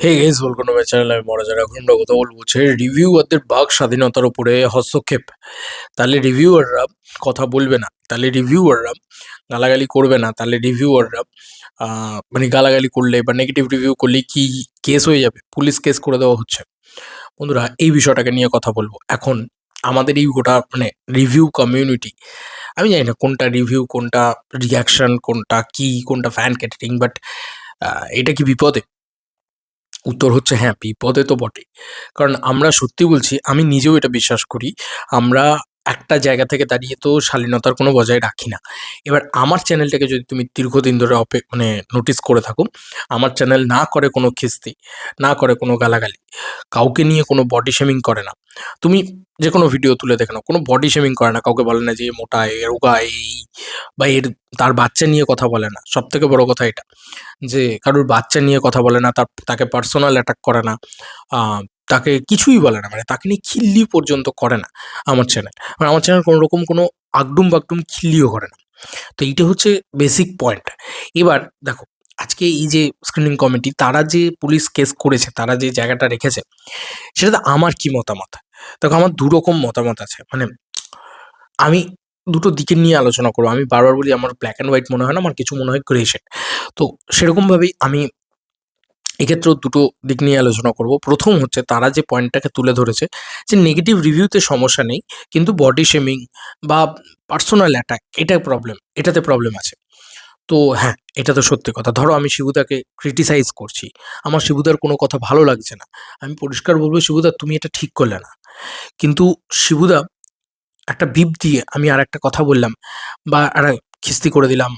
Hey guys welcome to my channel আমি মরাজার এখন কথা বলব হচ্ছে রিভিউয়ারদের বাক স্বাধীনতার উপরে হস্তক্ষেপ। তাহলে রিভিউয়াররা কথা বলবে না। তাহলে রিভিউয়াররা গালাগালি করবে না। তাহলে রিভিউয়াররা মানে গালাগালি করলে বা নেগেটিভ রিভিউ করলে কি কেস হয়ে যাবে? পুলিশ কেস করে দেওয়া হচ্ছে। বন্ধুরা, এই বিষয়টাকে নিয়ে কথা বলব। এখন আমাদের এই গোটা মানে রিভিউ কমিউনিটি আমি জানি না কোনটা রিভিউ কোনটা রিয়াকশন কোনটা কি, কোনটা ফ্যান ক্যাটারিং বাট এটা কি বিপদে? উত্তর হচ্ছে হ্যাঁ বিপদে তো বটেই। কারণ আমরা সত্যি বলছি, আমি নিজেও এটা বিশ্বাস করি, আমরা একটা জায়গা থেকে দাঁড়িয়ে তো শালীনতার কোনো বজায় রাখি না। এবার আমার চ্যানেলটাকে যদি তুমি দীর্ঘদিন ধরে অপে মানে নোটিস করে থাকো, আমার চ্যানেল না করে কোনো খিস্তি, না করে কোনো গালাগালি, কাউকে নিয়ে কোনো বডি শেমিং করে না। তুমি যে কোনো ভিডিও তুলে দেখে নাও, কোনো বডি শেমিং করে না, কাউকে বলে না যে মোটা, এ রোগা এই বা এর, তার বাচ্চা নিয়ে কথা বলে না। সব থেকে বড় কথা এটা, যে কারোর বাচ্চা নিয়ে কথা বলে না, তার, তাকে পার্সোনাল অ্যাটাক করে না তাকে কিছুই বলে না মানে তাকে নিয়ে খিল্লি পর্যন্ত করে না আমার চ্যানেল মানে আমার চ্যানেল কোনো রকম কোনো আগডুম বাগডুম খিল্লিও করে না। তো এইটা হচ্ছে বেসিক পয়েন্ট এবার দেখো, আজকে এই যে স্ক্রিনিং কমিটি তারা যে পুলিশ কেস করেছে, তারা যে জায়গাটা রেখেছে, সেটাতে আমার কি মতামত? দেখো, আমার দু রকম মতামত আছে। মানে আমি দুটো দিকের নিয়ে আলোচনা করব। আমি বারবার বলি, আমার ব্ল্যাক অ্যান্ড হোয়াইট মনে হয় না, আমার কিছু মনে হয় গ্রে তো সেরকমভাবেই আমি এক্ষেত্রেও দুটো দিক নিয়ে আলোচনা করব। প্রথম হচ্ছে তারা যে পয়েন্টটাকে তুলে ধরেছে যে নেগেটিভ রিভিউতে সমস্যা নেই, কিন্তু বডি শেমিং বা পার্সোনাল অ্যাটাক এটা প্রবলেম এটাতে প্রবলেম আছে। তো হ্যাঁ এটা তো সত্যি কথা। ধরো আমি শিবুদাকে ক্রিটিসাইজ করছি, আমার শিবুদার কোনো কথা ভালো লাগছে না। আমি পরিষ্কার বলব, শিবুদা, তুমি এটা ঠিক করলে না। কিন্তু শিবুদা একটা বিপ দিয়ে আমি আর একটা কথা বললাম বা আর খিস্তি করে দিলাম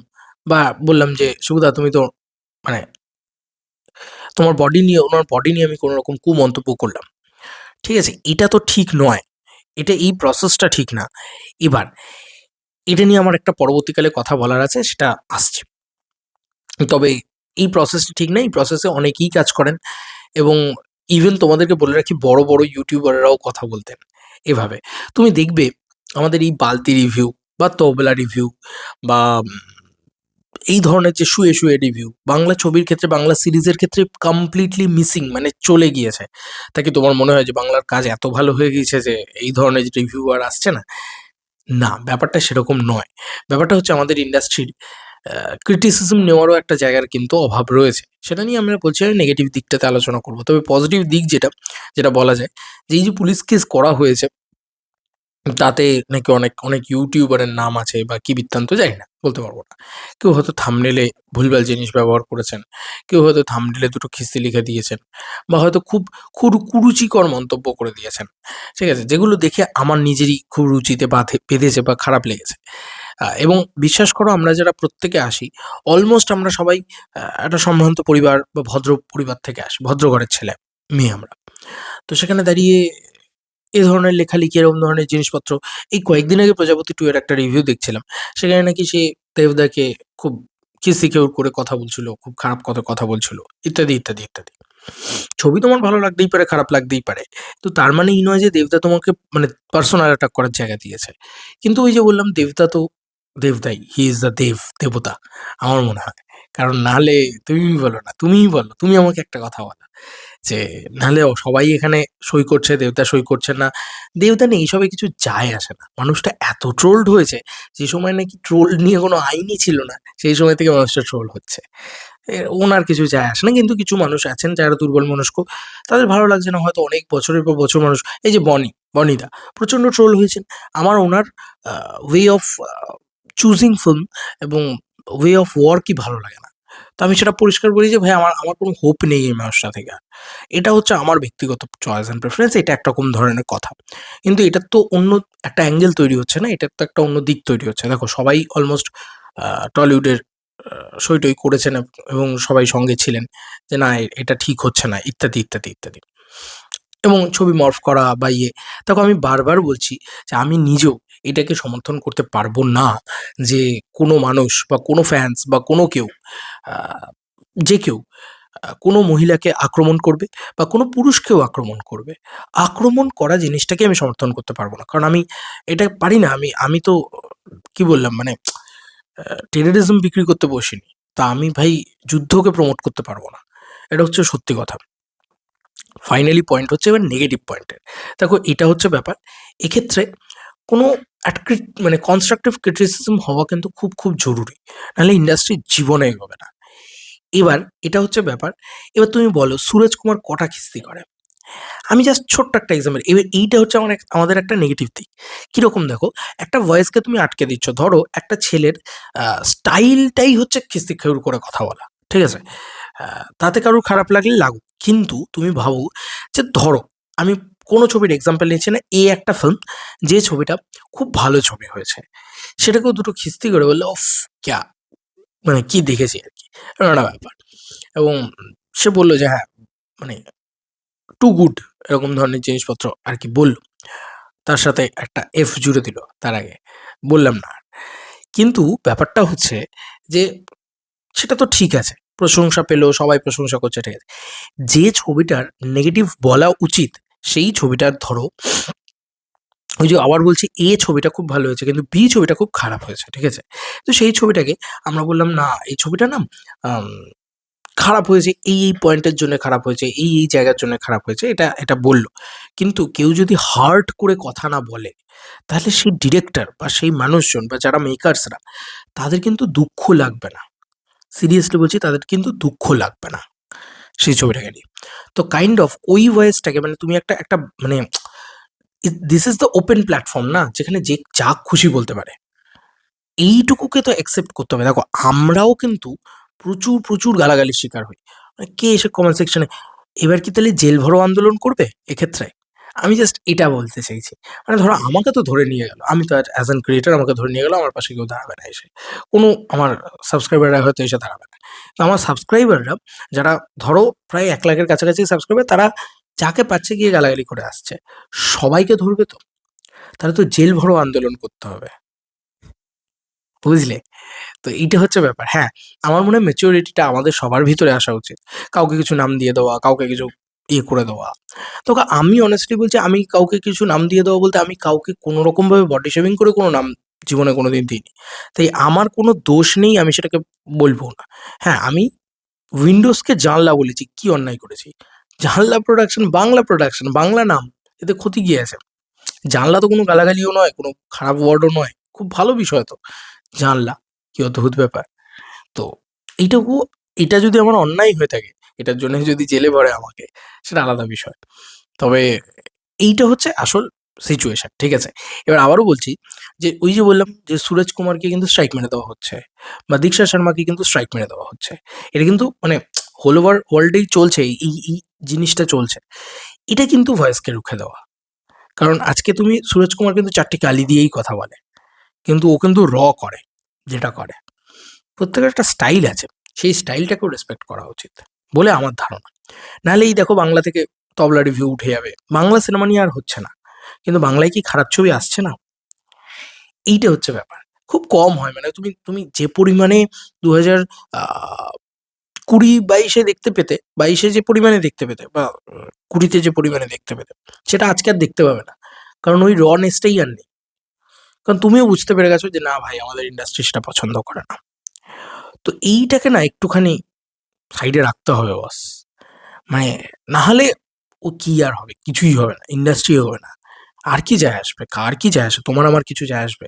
বা বললাম যে, শিবুদা, তুমি তো মানে তোমার বডি নিয়ে, ওনার বডি নিয়ে আমি কোনো রকম কুমন্তব্য করলাম। ঠিক আছে, এটা তো ঠিক নয়। এটা, এই প্রসেসটা ঠিক না। এবার, এটা নিয়ে আমার একটা পরবর্তীকালে কথা বলার আছে, সেটা আসছে। তবে এই প্রসেসটা ঠিক না, এই প্রসেসে অনেকেই কাজ করেন এবং ইভেন তোমাদেরকে বলে রাখি, বড় বড় ইউটিউবাররাও কথা বলতেন এভাবে। তুমি দেখবে, আমাদের এই বালতি রিভিউ বা তবলা রিভিউ বা এই ধরনের যে শুয়ে শুয়ে রিভিউ বাংলা ছবির ক্ষেত্রে, বাংলা সিরিজের ক্ষেত্রে কমপ্লিটলি মিসিং মানে চলে গিয়েছে। তাকে তোমার মনে হয় যে বাংলার কাজ এত ভালো হয়ে গিয়েছে যে এই ধরনের যে রিভিউ আর আসছে না? না, ব্যাপারটা সেরকম নয়। ব্যাপারটা হচ্ছে আমাদের ইন্ডাস্ট্রির ক্রিটিসিজম নেওয়ারও একটা জায়গার কিন্তু অভাব রয়েছে। সেটা নিয়ে আমরা বলছি নেগেটিভ দিকটাতে আলোচনা করব। তবে পজিটিভ দিক যেটা যেটা বলা যায় যে এই যে পুলিশ কেস করা হয়েছে তাতে নাকি অনেক অনেক ইউটিউবারের নাম আছে বা কি বৃত্তান্ত জানি না, বলতে পারব না। কেউ হয়তো থামনেলে ভুলভাল জিনিস ব্যবহার করেছেন, কেউ হয়তো থামনেলে দুটো খিস্তি লিখে দিয়েছেন বা হয়তো খুব খুব কুরুচিকর মন্তব্য করে দিয়েছেন। ঠিক আছে, যেগুলো দেখে আমার নিজেরই খুব রুচিতে বাঁধে, বেঁধেছে বা খারাপ লেগেছে। এবং বিশ্বাস করো আমরা যারা প্রত্যেকে আসি অলমোস্ট আমরা সবাই একটা সম্ভ্রান্ত পরিবার বা ভদ্র পরিবার থেকে আসি, ভদ্র ঘরের ছেলে, মেয়ে আমরা। তো সেখানে দাঁড়িয়ে এ ধরনের লেখালেখি, এরকম ধরনের জিনিসপত্র। এই কয়েকদিন আগে প্রজাপতি টু এর একটা রিভিউ দেখছিলাম। সেখানে নাকি সে দেবদাকে খুব কিসি কেউর করে কথা বলছিল, খুব খারাপ কথা কথা বলছিল, ইত্যাদি ইত্যাদি ইত্যাদি। ছবি তোমার ভালো লাগতেই পারে, খারাপ লাগতেই পারে। তো তার মানে এই নয় যে দেবদা তোমাকে মানে পার্সোনাল অ্যাটাক করার জায়গা দিয়েছে। কিন্তু ওই যে বললাম, দেবদা তো দেবদাই হি ইজ দ্য দেব, দেবতা, আমার মনে হয়। কারণ নাহলে তুমি বলো না, তুমিই বলো, তুমি আমাকে একটা কথা বলো। যে নাহলে সবাই এখানে সই করছে দেবতা সই করছে না। দেবতা নেই এইসবে কিছু যায় আসে না। মানুষটা এত ট্রোলড হয়েছে, যে সময় নাকি ট্রোল নিয়ে কোনো আইনই ছিল না, সেই সময় থেকে মানুষটা ট্রোল হচ্ছে। ওনার কিছু যায় আসে না, কিন্তু কিছু মানুষ আছেন যারা দুর্বল মনস্ক, তাদের ভালো লাগছে না। হয়তো অনেক বছরের পর বছর মানুষ, এই যে বনি, বনিদা, প্রচণ্ড ট্রোল হয়েছেন। আমার ওনার ওয়ে অফ চুজিং ফিল্ম এবং ওয়ে অফ ওয়ার্কই ভালো লাগে না। তো আমি সেটা পরিষ্কার বলি যে, ভাই, আমার আমার কোনো হোপ নেই এই মানুষটা থেকে। এটা হচ্ছে আমার ব্যক্তিগত চয়েস অ্যান্ড প্রেফারেন্স এটা একটা রকম ধরনের কথা। কিন্তু এটার তো অন্য একটা অ্যাঙ্গেল তৈরি হচ্ছে না এটার তো একটা অন্য দিক তৈরি হচ্ছে। দেখো, সবাই অলমোস্ট টলিউডের সই টই করেছেন এবং সবাই সঙ্গে ছিলেন যে, না এটা ঠিক হচ্ছে না। ইত্যাদি ইত্যাদি ইত্যাদি। এবং ছবি মর্ফ করা বা ইয়ে দেখো, আমি বারবার বলছি যে, আমি নিজেও এটাকে সমর্থন করতে পারব না যে কোনো মানুষ বা কোনো ফ্যান্স বা কোনো কেউ যে কেউ কোনো মহিলাকে আক্রমণ করবে বা কোনো পুরুষকেও আক্রমণ করবে। আক্রমণ করা জিনিসটাকে আমি সমর্থন করতে পারব না। কারণ আমি এটা পারি না, আমি আমি তো, কি বললাম মানে টেররিজম বিক্রি করতে বসিনি। তা আমি ভাই যুদ্ধকে প্রমোট করতে পারব না। এটা হচ্ছে সত্যি কথা। ফাইনালি পয়েন্ট হচ্ছে এবার নেগেটিভ পয়েন্টের দেখো, এটা হচ্ছে ব্যাপার। এক্ষেত্রে কোনো মানে কনস্ট্রাকটিভ ক্রিটিসিজম হওয়া কিন্তু খুব খুব জরুরি। নাহলে ইন্ডাস্ট্রি জীবনে এগোবে না। এবার এটা হচ্ছে ব্যাপার। এবার তুমি বলো, সুরজ কুমার কটা কিস্তি করে? আমি জাস্ট ছোট্ট একটা এক্সাম্পল এবার এইটা হচ্ছে আমার আমাদের একটা নেগেটিভ দিক। কীরকম দেখো, একটা ভয়েসকে তুমি আটকে দিচ্ছ। ধরো, একটা ছেলের স্টাইলটাই হচ্ছে কিস্তি খেউর করে কথা বলা। ঠিক আছে? তাতে কারোর খারাপ লাগলে লাগুক। কিন্তু তুমি ভাবো যে, ধরো, আমি কোনো ছবির এক্সাম্পল নিচ্ছি না, এই একটা ফিল্ম যে ছবিটা খুব ভালো ছবি হয়েছে। সেটাকেও দুটো খিস্তি করে বললে অফ ক্যা মানে কি দেখেছি আর কি। একটা ব্যাপার। এবং সে বলল যে হ্যাঁ মানে টু গুড এরকম ধরনের জিনিসপত্র আর কি বলল। তার সাথে একটা এফ জুড়ে দিল তার আগে। বললাম না কিন্তু ব্যাপারটা হচ্ছে যে, সেটা তো ঠিক আছে। প্রশংসা পেল, সবাই প্রশংসা করছে, ঠিক আছে। যে ছবিটার নেগেটিভ বলা উচিত সেই ছবিটার ধরো, ওই যে আবার বলছি এ ছবিটা খুব ভালো হয়েছে, কিন্তু বি ছবিটা খুব খারাপ হয়েছে, ঠিক আছে? তো সেই ছবিটাকে আমরা বললাম, না, এই ছবিটা না খারাপ হয়েছে, এই এই পয়েন্টের জন্য খারাপ হয়েছে, এই এই জায়গার জন্য খারাপ হয়েছে। এটা এটা বলল। কিন্তু কেউ যদি হার্ট করে কথা না বলে, তাহলে সেই ডিরেক্টর বা সেই মানুষজন বা যারা মেকার্সরা, তাদের কিন্তু দুঃখ লাগবে না। সিরিয়াসলি বলছি, তাদের কিন্তু দুঃখ লাগবে না। সেই ছবিটাকে নিয়ে। তো কাইন্ড অফ ওই ওয়েসটাকে মানে তুমি একটা একটা মানে this is the open platform না? যেখানে যে যা খুশি বলতে পারে। এইটুকুকে তো অ্যাকসেপ্ট করতে হবে। দেখো, আমরাও কিন্তু প্রচুর প্রচুর গালাগালির শিকার হই। মানে কে এসে কমেন্ট সেকশনে এবার কি তাহলে জেল ভরো আন্দোলন করবে? এক্ষেত্রে। আমি জাস্ট এটা বলতে চাইছি। মানে ধরো আমাকে তো ধরে নিয়ে গেল। আমি তো অ্যাজ অ্যান ক্রিয়েটার আমাকে ধরে নিয়ে গেল আমার পাশে কেউ দাঁড়াবে না এসে। কোনো আমার সাবস্ক্রাইবাররা হয়তো এসে দাঁড়াবে না। তো আমার সাবস্ক্রাইবাররা যারা ধরো প্রায় এক লাখের কাছাকাছি সাবস্ক্রাইবার তারা যাকে পাচ্ছে গিয়ে গালাগালি করে আসছে। সবাইকে ধরবে তো? তাহলে তো জেল ভরো আন্দোলন করতে হবে। বুঝলে? তো এইটা হচ্ছে ব্যাপার। হ্যাঁ আমার মনে হয় মেচুরিটিটা আমাদের সবার ভিতরে আসা উচিত। কাউকে কিছু নাম দিয়ে দেওয়া, কাউকে কিছু ইয়ে করে দেওয়া। তো আমি অনেস্টলি বলছি, আমি কাউকে কিছু নাম দিয়ে দেওয়া বলতে আমি কাউকে কোনো রকমভাবে বডি শেভিং করে কোনো নাম জীবনে কোনো দিন দিইনি। তাই আমার কোনো দোষ নেই, আমি সেটাকে বলব না। হ্যাঁ আমি উইন্ডোজকে জানলা বলেছি, কি অন্যায় করেছি? জানলা প্রোডাকশন বাংলা প্রোডাকশন বাংলা নাম, এতে ক্ষতি কি আছে? জানলা তো কোনো গালাগালিও নয়, কোনো খারাপ ওয়ার্ডও নয়, খুব ভালো বিষয় তো। জানলা, কি অদ্ভুত ব্যাপার। তো এইটুকু, এটা যদি আমার অন্যায় হয়ে থাকে এটার জন্য যদি জেলে ভরে আমাকে, সেটা আলাদা বিষয়। তবে এইটা হচ্ছে আসল সিচুয়েশন ঠিক আছে? এবার আবারও বলছি যে, ওই যে বললাম যে, সুরজ কুমারকে কিন্তু স্ট্রাইক মেরে দেওয়া হচ্ছে বা দীক্ষা শর্মাকে কিন্তু স্ট্রাইক মেরে দেওয়া হচ্ছে। এটা কিন্তু মানে হোল ওভার ওয়ার্ল্ডেই চলছে, এই, এই- জিনিসটা চলছে। এটা কিন্তু ভয়েসকে রুখে দেওয়া। কারণ আজকে তুমি সুরজ কুমার কিন্তু চারটি কালি দিয়েই কথা বলে, কিন্তু ও কিন্তু র করে, যেটা করে। প্রত্যেকের একটা স্টাইল আছে, সেই স্টাইলটাকেও রেসপেক্ট করা উচিত। বলে আমার ধারণা। নাহলে এই দেখো বাংলা থেকে তবলা রিভিউ উঠে যাবে। বাংলা সিনেমা নিয়ে আর হচ্ছে না। কিন্তু বাংলায় কি খারাপ ছবি আসছে না? এইটা হচ্ছে ব্যাপার। খুব কম হয়। মানে তুমি তুমি যে পরিমাণে দু হাজার কুড়ি বাইশে দেখতে পেতে, বাইশে যে পরিমাণে দেখতে পেতে বা, কুড়িতে যে পরিমাণে দেখতে পেতে, সেটা আজকে আর দেখতে পাবে না। কারণ ওই রনেসটাই আর নেই। কারণ তুমিও বুঝতে পেরে গেছো যে না ভাই, আমাদের ইন্ডাস্ট্রি সেটা পছন্দ করে না। তো এইটাকে না একটুখানি সাইডে রাখতে হবে, বস। মানে না হলে ও কি আর হবে? কিছুই হবে না ইন্ডাস্ট্রি হবে না। আর কি যায় আসবে? কার কি যায় আসবে? তোমার আমার কিছু যায় আসবে?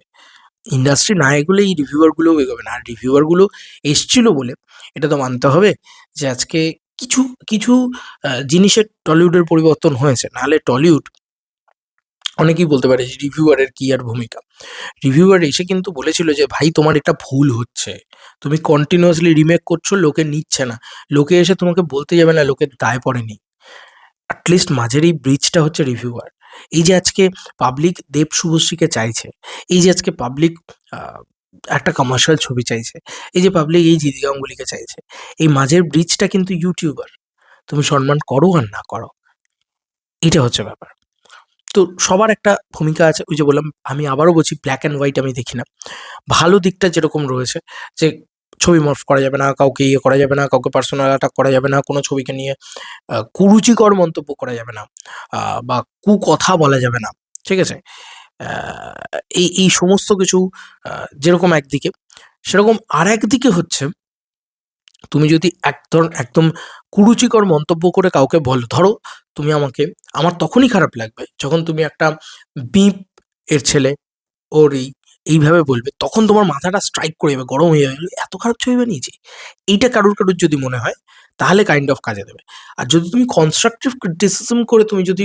ইন্ডাস্ট্রি না এগুলো, এই রিভিউয়ারগুলোও এগোবে না। আর রিভিউয়ারগুলো এসছিল বলে এটা তো মানতে হবে যে আজকে কিছু কিছু জিনিসের টলিউডের পরিবর্তন হয়েছে। নাহলে টলিউড অনেকেই বলতে পারে যে রিভিউয়ারের কি আর ভূমিকা? রিভিউয়ার এসে কিন্তু বলেছিল যে, ভাই, তোমার এটা ভুল হচ্ছে। তুমি কন্টিনিউয়াসলি রিমেক করছ, লোকে নিচ্ছে না। লোকে এসে তোমাকে বলতে যাবে না লোকের দায় পড়েনি। অ্যাটলিস্ট মাঝের এই ব্রিজটা হচ্ছে রিভিউয়ার এই যে আজকে পাবলিক দেব শুভশ্রীকে চাইছে, এই যে আজকে পাবলিক একটা কমার্শিয়াল ছবি চাইছে, এই যে পাবলিক এই জিদি গাঙ্গুলিকে চাইছে, এই মাঝের ব্রিজটা কিন্তু ইউটিউবার তুমি সম্মান করো আর না করো। এটা হচ্ছে ব্যাপার। তো সবার একটা ভূমিকা আছে, ওই যে বললাম, আমি আবারও বলছি ব্ল্যাক অ্যান্ড হোয়াইট আমি দেখি না। ভালো দিকটা যেরকম রয়েছে, যে ছবি মর্ফ করা যাবে না, কাউকে ইয়ে করা যাবে না, কাউকে পার্সোনাল অ্যাটাক করা যাবে না, কোনো ছবিকে নিয়ে কুরুচিকর মন্তব্য করা যাবে না বা কুকথা বলা যাবে না, ঠিক আছে? এই এই সমস্ত কিছু যেরকম একদিকে, সেরকম আর একদিকে হচ্ছে তুমি যদি একদম একদম কুরুচিকর মন্তব্য করে কাউকে বলো, ধরো তুমি আমাকে, আমার তখনই খারাপ লাগবে যখন তুমি একটা বিপ এর ছেলে, ওর এই, এইভাবে বলবে, তখন তোমার মাথাটা স্ট্রাইক করে যাবে, গরম হয়ে যাবে। এত খারাপ ছবি বানিয়েছি। এইটা কারুর কারুর যদি মনে হয়, তাহলে কাইন্ড অফ কাজে দেবে। আর যদি তুমি কনস্ট্রাকটিভ ক্রিটিসিজম করে তুমি যদি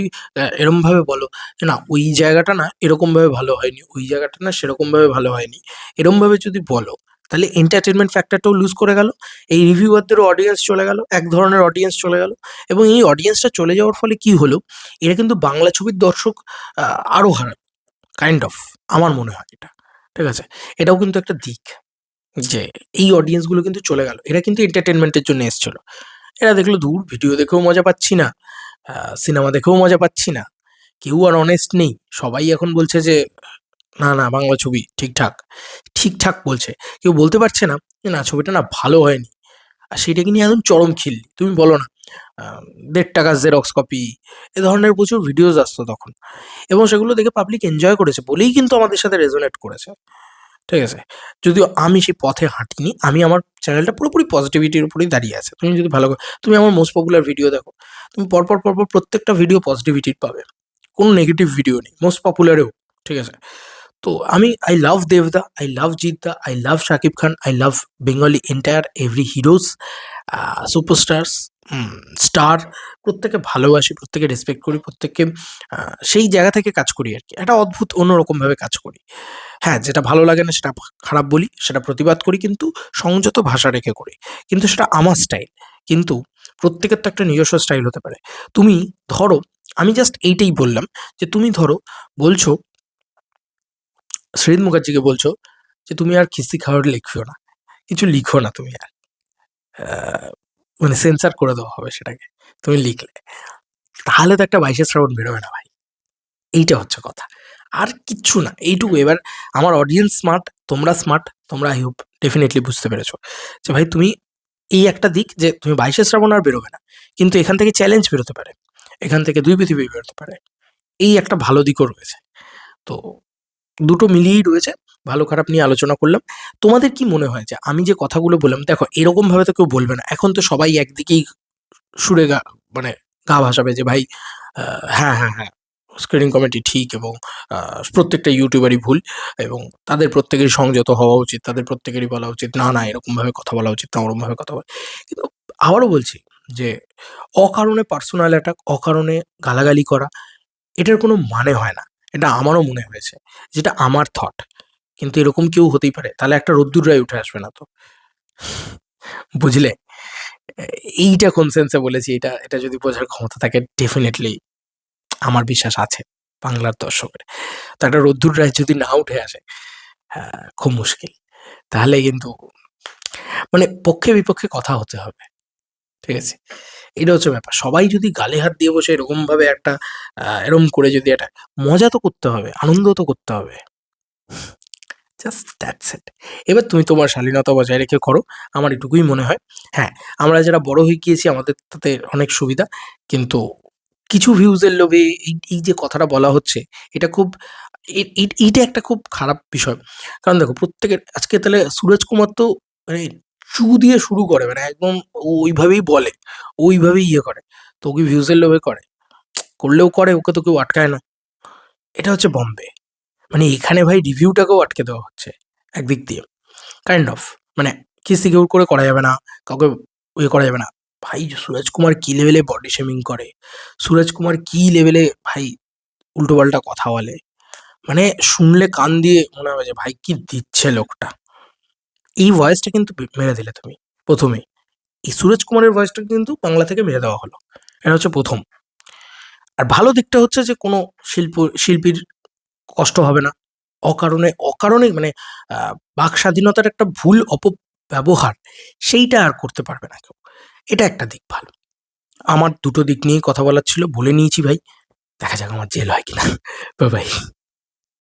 এরমভাবে বলো যে না, ওই জায়গাটা না এরকমভাবে ভালো হয়নি, ওই জায়গাটা না সেরকমভাবে ভালো হয়নি, এরমভাবে যদি বলো তাহলে এন্টারটেনমেন্ট ফ্যাক্টরটাও লুজ করে গেল, এই রিভিউয়ারদেরও অডিয়েন্স চলে গেল, এক ধরনের অডিয়েন্স চলে গেল এবং এই অডিয়েন্সটা চলে যাওয়ার ফলে কি হলো, এরা কিন্তু বাংলা ছবির দর্শক আরও আরও হারাবে কাইন্ড অফ আমার মনে হয় এটা, ঠিক আছে? এটাও কিন্তু একটা দিক যে এই অডিয়েন্সগুলো কিন্তু চলে গেল, এরা কিন্তু এন্টারটেনমেন্টের জন্য এসেছিল। এরা দেখল দূর ভিডিও দেখেও মজা পাচ্ছি না সিনেমা দেখেও মজা পাচ্ছি না, কেউ আর অনেস্ট নেই। সবাই এখন বলছে যে না না, বাংলা ছবি, ঠিকঠাক। ঠিকঠাক বলছে। কেউ বলতে পারছে না যে, না, ছবিটা না ভালো হয়নি। আর সেটাকে নিয়ে একদম চরম খিল্লি? তুমি বলো না। দেড় টাকা জেরক্স কপি এ ধরনের প্রচুর ভিডিওস আসতো তখন। এবং সেগুলো দেখে পাবলিক এনজয় করেছে বলেই কিন্তু আমাদের সাথে রেজোনেট করেছে। ঠিক আছে? যদিও আমি সেই পথে হাঁটিনি, আমি আমার চ্যানেলটা পুরোপুরি পজিটিভিটির উপরেই দাঁড়িয়ে আছে। তুমি যদি ভালো তুমি আমার মোস্ট পপুলার ভিডিও দেখো, তুমি পরপর পরপর প্রত্যেকটা ভিডিও পজিটিভিটির পাবে। কোনো নেগেটিভ ভিডিও নেই মোস্ট পপুলারেও ঠিক আছে? তো আমি আই লাভ দেবদা I love Jeddah I love Shakib Khan I love Bengali entire every heroes superstars star প্রত্যেকে ভালোবাসি, প্রত্যেকে রেসপেক্ট করি, প্রত্যেককে সেই জায়গা থেকে কাজ করি আর কি। একটা অদ্ভুত অন্যরকমভাবে কাজ করি। হ্যাঁ যেটা ভালো লাগে না, সেটা খারাপ বলি, সেটা প্রতিবাদ করি, কিন্তু সংযত ভাষা রেখে করি। কিন্তু সেটা আমার স্টাইল কিন্তু প্রত্যেকের তো একটা নিজস্ব স্টাইল হতে পারে। তুমি ধরো, আমি জাস্ট এইটাই বললাম যে, তুমি ধরো, বলছো শ্রীদ মুখার্জিকে বলছো যে, তুমি আর খিস্তি খাওয়ার লিখিও না। কিছু লিখো না তুমি আর। মানে সেন্সার করে দেওয়া হবে সেটাকে। তুমি লিখলে। তাহলে তো একটা বাইশে শ্রাবণ বেরোবে না ভাই। এইটা হচ্ছে কথা। আর কিচ্ছু না। এইটুকু এবার আমার অডিয়েন্স স্মার্ট তোমরা স্মার্ট তোমরা আই হোপ ডেফিনেটলি বুঝতে পেরেছ যে, ভাই, তুমি এই একটা দিক যে, তুমি বাইশে শ্রাবণ আর বেরোবে না। কিন্তু এখান থেকে চ্যালেঞ্জ বেরোতে পারে। এখান থেকে দুই পৃথিবী বেরোতে পারে। এই একটা ভালো দিকও রয়েছে। তো দুটো মিলিয়েই রয়েছে। ভালো খারাপ নিয়ে আলোচনা করলাম। তোমাদের কি মনে হয় যে আমি যে কথাগুলো বললাম, দেখো, এরকম ভাবে তো কেউ বলবে না। এখন তো সবাই একদিকেই সুরে গা মানে গা ভাসাবে যে, ভাই হ্যাঁ হ্যাঁ হ্যাঁ স্ক্রিনিং কমিটি ঠিক এবং প্রত্যেকটা ইউটিউবারই ভুল এবং তাদের প্রত্যেকেরই সংযত হওয়া উচিত, তাদের প্রত্যেকেরই বলা উচিত, না না এরকমভাবে কথা বলা উচিত না ওরকমভাবে কথা বলা কিন্তু আবারও বলছি যে, অকারণে পার্সোনাল অ্যাটাক অকারণে গালাগালি করা, এটার কোনো মানে হয় না। এটা আমারও মনে হয়েছে যেটা আমার থট কিন্তু এরকম কেউ হতেই পারে তাহলে একটা রোদ্দুর রায় উঠে আসবে না তো। বুঝলে? এইটা কোন সেন্সে বলেছি এটা এটা যদি বোঝার ক্ষমতা থাকে ডেফিনেটলি আমার বিশ্বাস আছে বাংলার দর্শকের। তো একটা রোদ্দুর রায় যদি না উঠে আসে হ্যাঁ, খুব মুশকিল। তাহলে কিন্তু মানে পক্ষে বিপক্ষে কথা হতে হবে। ঠিক আছে? এটা হচ্ছে ব্যাপার। সবাই যদি গালে হাত দিয়ে বসে এরকম ভাবে একটা আহ, এরকম করে যদি একটা মজা তো করতে হবে আনন্দ তো করতে হবে। জাস্ট দ্যাটস এবার তুমি তোমার শালীনতা বজায় রেখে করো আমার এটুকুই মনে হয়। হ্যাঁ আমরা যারা বড় হয়ে গিয়েছি আমাদের তাতে অনেক সুবিধা। কিন্তু কিছু ভিউজের লোভে এই যে কথাটা বলা হচ্ছে এটা খুব এ- এ- একটা খুব খারাপ বিষয়। কারণ দেখো প্রত্যেকের আজকে তাহলে সুরজ কুমার তো মানে চু দিয়ে শুরু করে মানে একদম ওইভাবেই বলে, ওইভাবেই ইয়ে করে। তো ওকে ভিউজের লোভে করে। করলেও করে, ওকে তো কেউ আটকায় না। এটা হচ্ছে বম্বে মানে এখানে ভাই রিভিউটাকেও আটকে দেওয়া হচ্ছে একদিক দিয়ে। কাইন্ড অফ মানে কিস্তি সিকিউর করে করা যাবে না, কাউকে ইয়ে করা যাবে না। ভাই, সুরজ কুমার কি লেভেলে বডি শেমিং করে? সুরজ কুমার কী লেভেলে ভাই উল্টোপাল্টা কথা বলে? মানে শুনলে কান দিয়ে মনে হবে যে, ভাই কি দিচ্ছে লোকটা? এই ভয়েসটা কিন্তু মেরে দিলে তুমি, প্রথমেই। এই সুরজ কুমারের ভয়েসটা কিন্তু বাংলা থেকে মেরে দেওয়া হলো। এটা হচ্ছে প্রথম। আর ভালো দিকটা হচ্ছে যে কোনো শিল্প, শিল্পীর কষ্ট হবে না। অকারণে অকারণে মানে বাক স্বাধীনতার একটা ভুল অপব্যবহার, সেইটা আর করতে পারবে না কেউ। এটা একটা দিক ভালো। আমার দুটো দিক নিয়েই কথা বলার ছিল, বলে নিয়েছি ভাই। দেখা যাক আমার জেল হয় কিনা। বাই